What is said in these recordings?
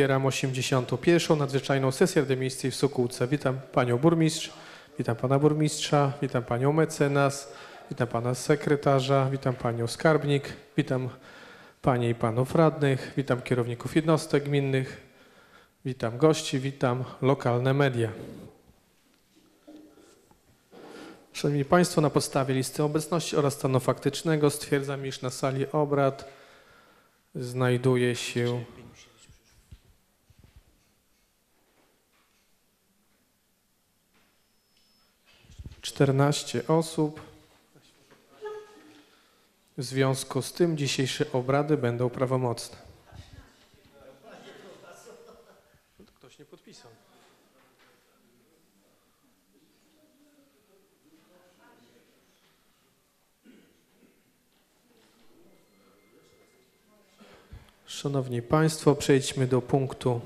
Otwieram 81. nadzwyczajną sesję Rady Miejskiej w Sokółce. Witam panią burmistrz, witam pana burmistrza, witam panią mecenas, witam pana sekretarza, witam panią skarbnik, witam panie i panów radnych, witam kierowników jednostek gminnych, witam gości, witam lokalne media. Szanowni Państwo, na podstawie listy obecności oraz stanu faktycznego stwierdzam, iż na sali obrad znajduje się 14 osób. W związku z tym dzisiejsze obrady będą prawomocne. Ktoś nie podpisał. Szanowni Państwo, przejdźmy do punktu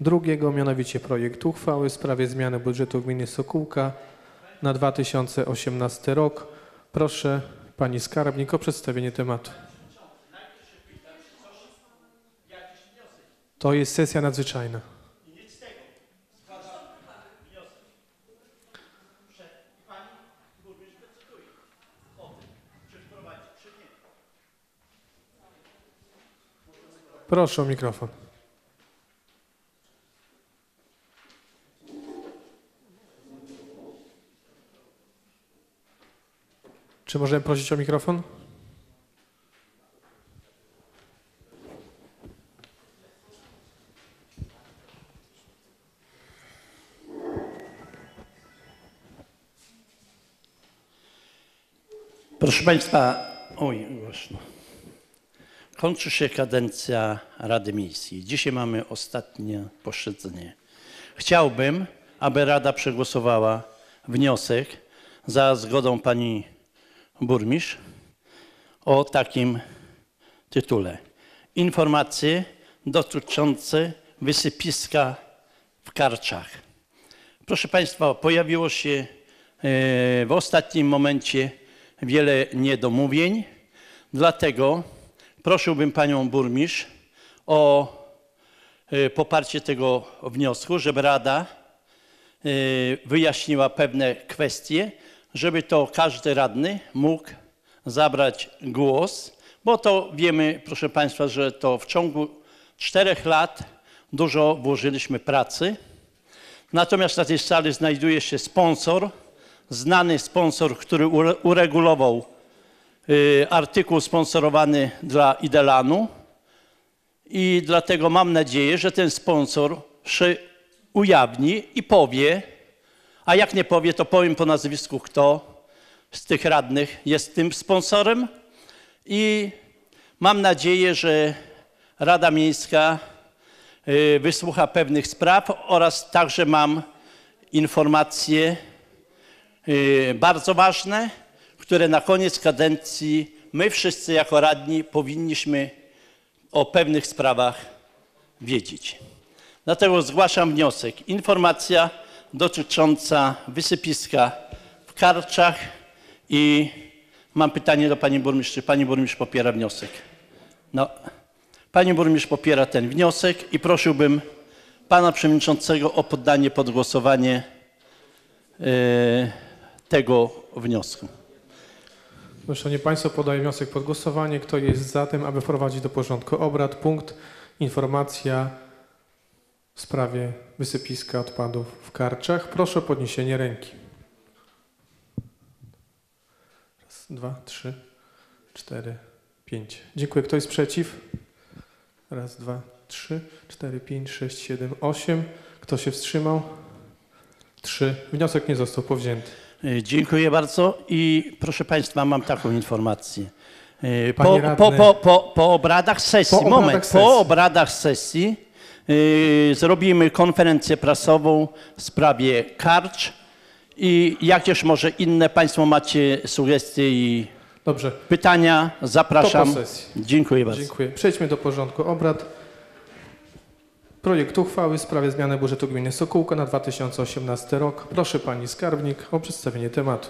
drugiego, mianowicie projekt uchwały w sprawie zmiany budżetu gminy Sokółka na 2018 rok. Proszę Pani Skarbnik o przedstawienie tematu. To jest sesja nadzwyczajna. Proszę o mikrofon. Czy możemy prosić o mikrofon? Proszę Państwa, oj, głośno. Kończy się kadencja Rady Miejskiej. Dzisiaj mamy ostatnie posiedzenie. Chciałbym, aby Rada przegłosowała wniosek za zgodą Pani Burmistrz o takim tytule. Informacje dotyczące wysypiska w Karczach. Proszę Państwa, pojawiło się e, w ostatnim momencie wiele niedomówień, dlatego prosiłbym Panią Burmistrz o e, poparcie tego wniosku, żeby Rada e, wyjaśniła pewne kwestie, żeby to każdy radny mógł zabrać głos, bo to wiemy, proszę Państwa, że to w ciągu czterech lat dużo włożyliśmy pracy. Natomiast na tej sali znajduje się sponsor, znany sponsor, który ure- uregulował y, artykuł sponsorowany dla Idelanu. I dlatego mam nadzieję, że ten sponsor się ujawni i powie, a jak nie powie, to powiem po nazwisku, kto z tych radnych jest tym sponsorem. I mam nadzieję, że Rada Miejska y, wysłucha pewnych spraw oraz także mam informacje y, bardzo ważne, które na koniec kadencji my wszyscy jako radni powinniśmy o pewnych sprawach wiedzieć. Dlatego zgłaszam wniosek. Informacja dotycząca wysypiska w Karczach i mam pytanie do pani burmistrz. Czy pani burmistrz popiera wniosek? No, pani burmistrz popiera ten wniosek i prosiłbym pana przewodniczącego o poddanie pod głosowanie e, tego wniosku. No, Szanowni Państwo, podaję wniosek pod głosowanie. Kto jest za tym, aby wprowadzić do porządku obrad punkt informacja w sprawie wysypiska odpadów w Karczach? Proszę o podniesienie ręki. Raz, dwa, trzy, cztery, pięć. Dziękuję. Kto jest przeciw? Raz, dwa, trzy, cztery, pięć, sześć, siedem, osiem. Kto się wstrzymał? Trzy. Wniosek nie został powzięty. E, Dziękuję bardzo i proszę Państwa, mam taką informację. E, Po, po, po, po, po obradach sesji, Po obradach moment, sesji. po obradach sesji e, zrobimy konferencję prasową w sprawie karcz i jakież może inne Państwo macie sugestie i Dobrze. pytania, zapraszam. Dziękuję bardzo. Dziękuję. Przejdźmy do porządku obrad. Projekt uchwały w sprawie zmiany budżetu gminy Sokółka na 2018 rok. Proszę pani skarbnik o przedstawienie tematu.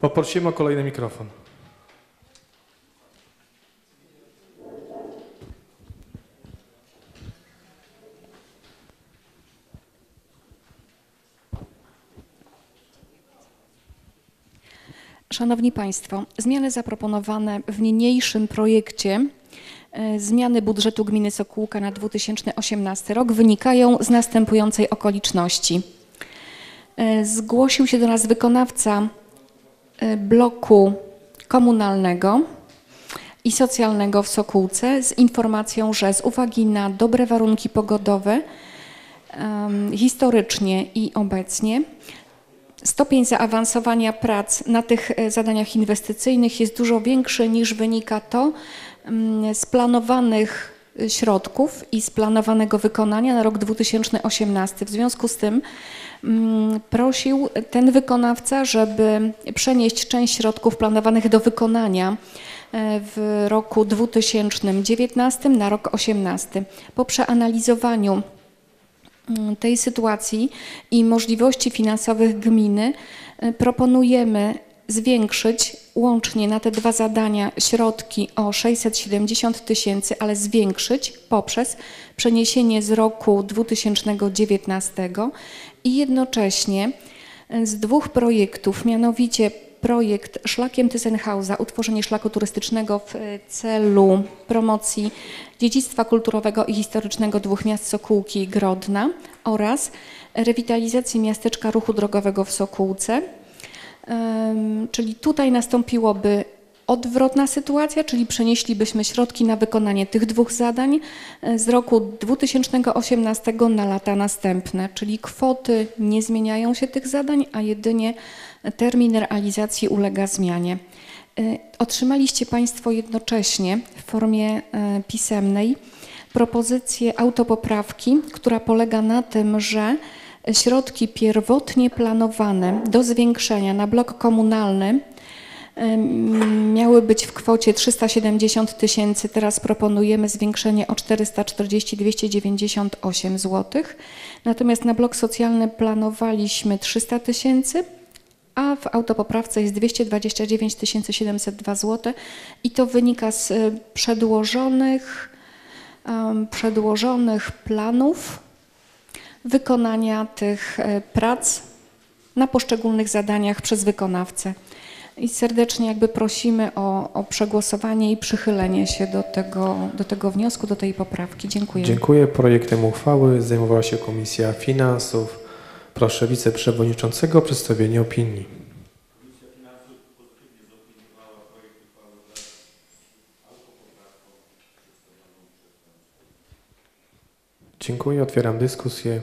Poprosimy o kolejny mikrofon. Szanowni Państwo, zmiany zaproponowane w niniejszym projekcie e, zmiany budżetu gminy Sokółka na 2018 rok wynikają z następującej okoliczności. E, Zgłosił się do nas wykonawca e, bloku komunalnego i socjalnego w Sokółce z informacją, że z uwagi na dobre warunki pogodowe historycznie i obecnie stopień zaawansowania prac na tych e, zadaniach inwestycyjnych jest dużo większy niż wynika to mm, z planowanych e, środków i z planowanego wykonania na rok 2018. W związku z tym mm, prosił ten wykonawca, żeby przenieść część środków planowanych do wykonania e, w roku 2019 na rok 2018. Po przeanalizowaniu tej sytuacji i możliwości finansowych gminy y, proponujemy zwiększyć łącznie na te dwa zadania środki o 670 tysięcy, ale zwiększyć poprzez przeniesienie z roku 2019 i jednocześnie y, z dwóch projektów, mianowicie projekt Szlakiem Tyzenhausa, utworzenie szlaku turystycznego w y, celu promocji dziedzictwa kulturowego i historycznego dwóch miast Sokółki i Grodna oraz rewitalizacji miasteczka ruchu drogowego w Sokółce. Czyli tutaj nastąpiłoby odwrotna sytuacja, czyli przenieślibyśmy środki na wykonanie tych dwóch zadań e, z roku 2018 na lata następne, czyli kwoty nie zmieniają się tych zadań, a jedynie termin realizacji ulega zmianie. E, Otrzymaliście Państwo jednocześnie w formie e, pisemnej propozycję autopoprawki, która polega na tym, że środki pierwotnie planowane do zwiększenia na blok komunalny miały być w kwocie 370 tysięcy, teraz proponujemy zwiększenie o 440 298 zł. Natomiast na blok socjalny planowaliśmy 300 tysięcy, a w autopoprawce jest 229 702 zł i to wynika z e, przedłożonych, przedłożonych planów wykonania tych e, prac na poszczególnych zadaniach przez wykonawcę. I serdecznie jakby prosimy o, o przegłosowanie i przychylenie się do tego, do tego wniosku, do tej poprawki. Dziękuję. Dziękuję. Projektem uchwały zajmowała się Komisja Finansów. Proszę wiceprzewodniczącego o przedstawienie opinii. Dziękuję. Otwieram dyskusję.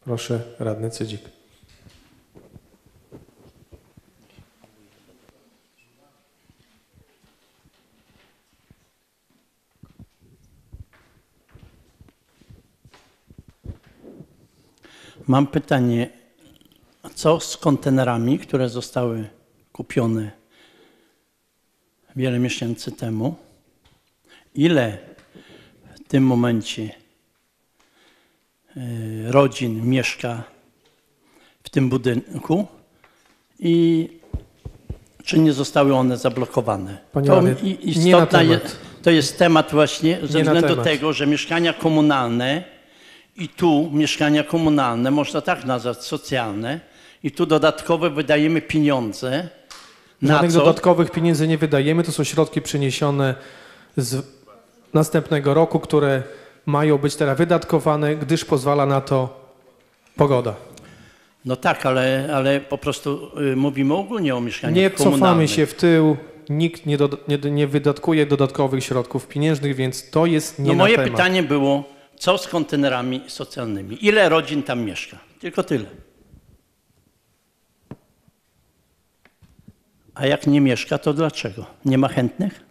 Proszę, radny Cydzik. Mam pytanie, co z kontenerami, które zostały kupione wiele miesięcy temu? Ile w tym momencie y, rodzin mieszka w tym budynku i czy nie zostały one zablokowane? Panie to radny, i- nie na istotna je, temat. to jest temat właśnie ze Nie względu temat. tego, że mieszkania komunalne i tu mieszkania komunalne, można tak nazwać, socjalne, i tu dodatkowe wydajemy pieniądze na Żadnych co? dodatkowych pieniędzy nie wydajemy. To są środki przeniesione z następnego roku, które mają być teraz wydatkowane, gdyż pozwala na to pogoda. No tak, ale, ale po prostu y, mówimy ogólnie o mieszkaniach Nie cofamy się w tył. Nikt nie, do, nie, nie wydatkuje dodatkowych środków pieniężnych, więc to jest nie No moje temat. pytanie było, co z kontenerami socjalnymi? Ile rodzin tam mieszka? Tylko tyle. A jak nie mieszka, to dlaczego? Nie ma chętnych?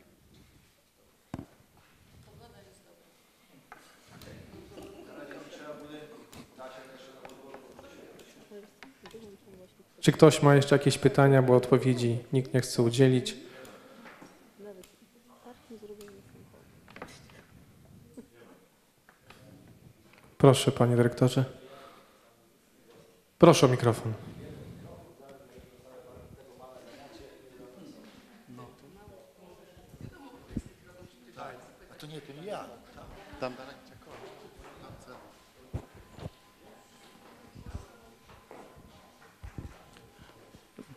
Czy ktoś ma jeszcze jakieś pytania, bo odpowiedzi nikt nie chce udzielić? Proszę, panie dyrektorze. Proszę o mikrofon.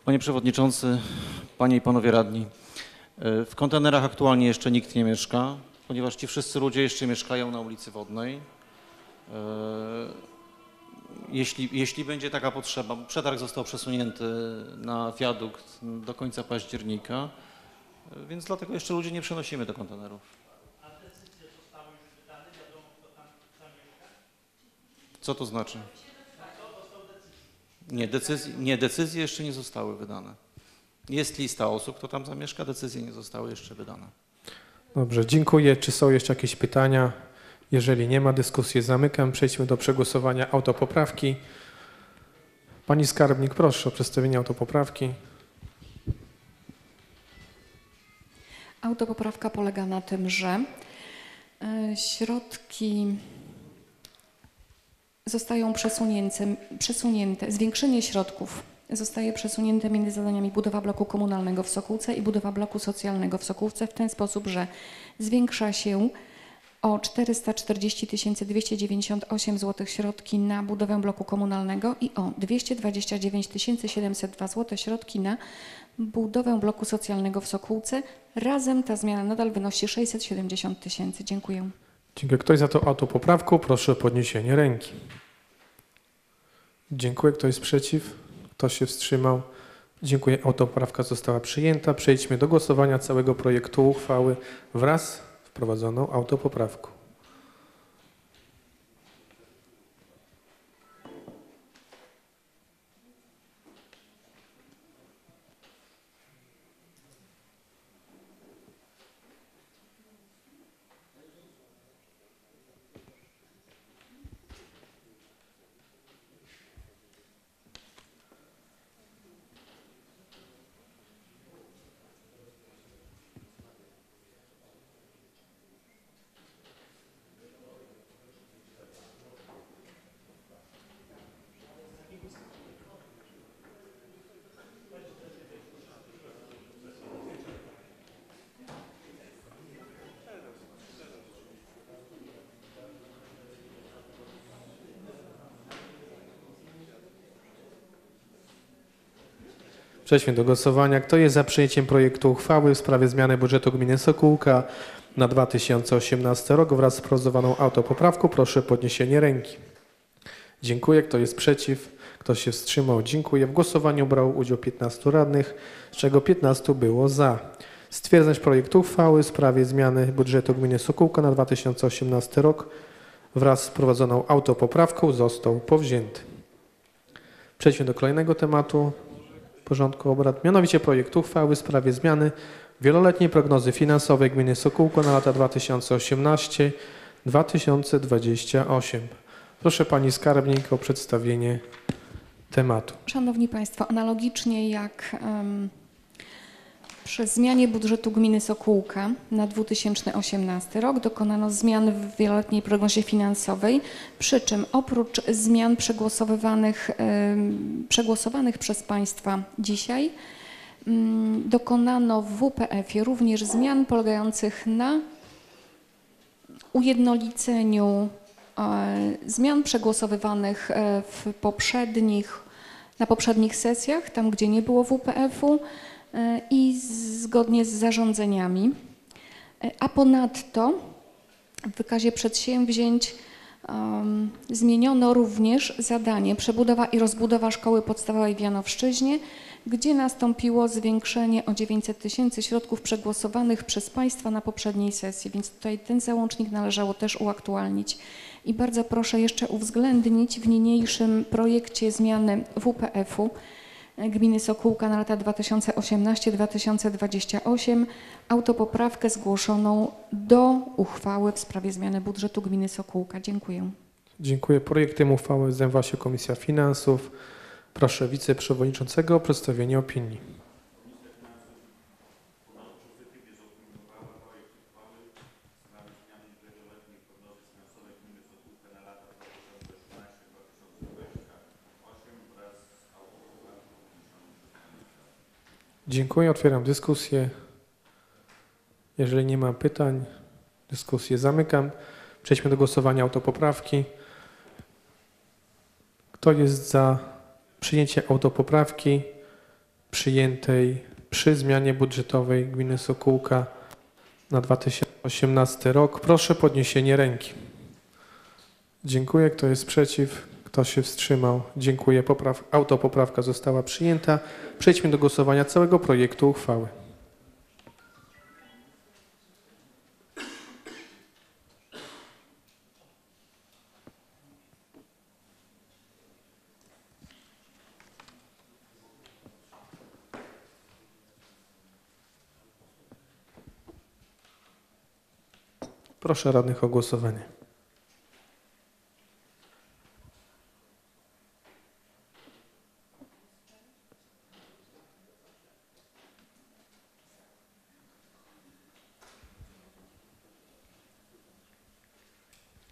Panie Przewodniczący, Panie i Panowie Radni, w kontenerach aktualnie jeszcze nikt nie mieszka, ponieważ ci wszyscy ludzie jeszcze mieszkają na ulicy Wodnej. E, Jeśli, jeśli będzie taka potrzeba, bo przetarg został przesunięty na wiadukt do końca października, e, więc dlatego jeszcze ludzi nie przenosimy do kontenerów. Co to znaczy? Nie, decyzje, nie, decyzje jeszcze nie zostały wydane. Jest lista osób, kto tam zamieszka, decyzje nie zostały jeszcze wydane. Dobrze, dziękuję. Czy są jeszcze jakieś pytania? Jeżeli nie ma, dyskusję zamykam. Przejdźmy do przegłosowania autopoprawki. Pani skarbnik, proszę o przedstawienie autopoprawki. Autopoprawka polega na tym, że e, środki zostają przesunięte, przesunięte, zwiększenie środków zostaje przesunięte między zadaniami budowa bloku komunalnego w Sokółce i budowa bloku socjalnego w Sokółce w ten sposób, że zwiększa się o 440 298 zł środki na budowę bloku komunalnego i o 229 702 zł środki na budowę bloku socjalnego w Sokółce. Razem ta zmiana nadal wynosi 670 tysięcy. Dziękuję. Dziękuję. Ktoś za tą autopoprawką? Proszę o podniesienie ręki. Dziękuję. Kto jest przeciw? Kto się wstrzymał? Dziękuję. Autopoprawka została przyjęta. Przejdźmy do głosowania całego projektu uchwały wraz wprowadzoną autopoprawką. Przejdźmy do głosowania. Kto jest za przyjęciem projektu uchwały w sprawie zmiany budżetu gminy Sokółka na 2018 rok wraz z wprowadzoną autopoprawką? Proszę o podniesienie ręki. Dziękuję. Kto jest przeciw? Kto się wstrzymał? Dziękuję. W głosowaniu brało udział 15 radnych, z czego 15 było za. Stwierdzać projekt uchwały w sprawie zmiany budżetu gminy Sokółka na 2018 rok wraz z wprowadzoną autopoprawką został powzięty. Przejdźmy do kolejnego tematu porządku obrad, mianowicie projekt uchwały w sprawie zmiany wieloletniej prognozy finansowej gminy Sokółko na lata 2018-2028. Proszę Pani Skarbnik o przedstawienie tematu. Szanowni Państwo, analogicznie jak em, przy zmianie budżetu gminy Sokółka na 2018 rok dokonano zmian w wieloletniej prognozie finansowej, przy czym oprócz zmian przegłosowywanych, przegłosowanych przez Państwa dzisiaj, dokonano w WPF-ie również zmian polegających na ujednoliceniu e, zmian przegłosowywanych e, w poprzednich, na poprzednich sesjach, tam gdzie nie było WPF-u i zgodnie z zarządzeniami. E, A ponadto w wykazie przedsięwzięć em, zmieniono również zadanie przebudowa i rozbudowa szkoły podstawowej w Janowszczyźnie, gdzie nastąpiło zwiększenie o 900 tysięcy środków przegłosowanych przez Państwa na poprzedniej sesji, więc tutaj ten załącznik należało też uaktualnić. I bardzo proszę jeszcze uwzględnić w niniejszym projekcie zmiany WPF-u gminy Sokółka na lata 2018-2028 autopoprawkę zgłoszoną do uchwały w sprawie zmiany budżetu gminy Sokółka. Dziękuję. Dziękuję. Projektem uchwały zajmowała się Komisja Finansów. Proszę wiceprzewodniczącego o przedstawienie opinii. Dziękuję. Otwieram dyskusję. Jeżeli nie ma pytań, dyskusję zamykam. Przejdźmy do głosowania autopoprawki. Kto jest za przyjęciem autopoprawki przyjętej przy zmianie budżetowej gminy Sokółka na 2018 rok. Proszę podniesienie ręki. Dziękuję. Kto jest przeciw? Kto się wstrzymał? Dziękuję. Popraw, autopoprawka została przyjęta. Przejdźmy do głosowania całego projektu uchwały. Proszę radnych o głosowanie.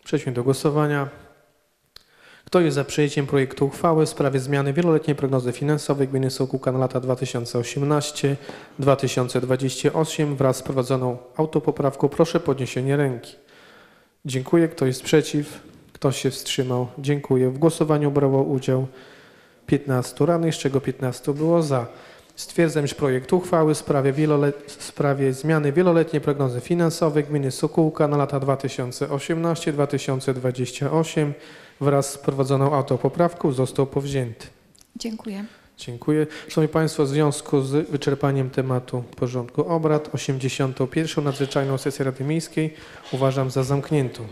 Przejdźmy do głosowania. Kto jest za przyjęciem projektu uchwały w sprawie zmiany wieloletniej prognozy finansowej gminy Sokółka na lata 2018-2028 wraz z prowadzoną autopoprawką? Proszę podniesienie ręki. Dziękuję. Kto jest przeciw? Kto się wstrzymał? Dziękuję. W głosowaniu brało udział 15 radnych, z czego 15 było za. Stwierdzam, że projekt uchwały w sprawie, w sprawie zmiany wieloletniej prognozy finansowej gminy Sokółka na lata 2018-2028 wraz z prowadzoną autopoprawką został powzięty. Dziękuję. Dziękuję. Szanowni Państwo, w związku z wyczerpaniem tematu porządku obrad 81. nadzwyczajną sesję Rady Miejskiej uważam za zamkniętą.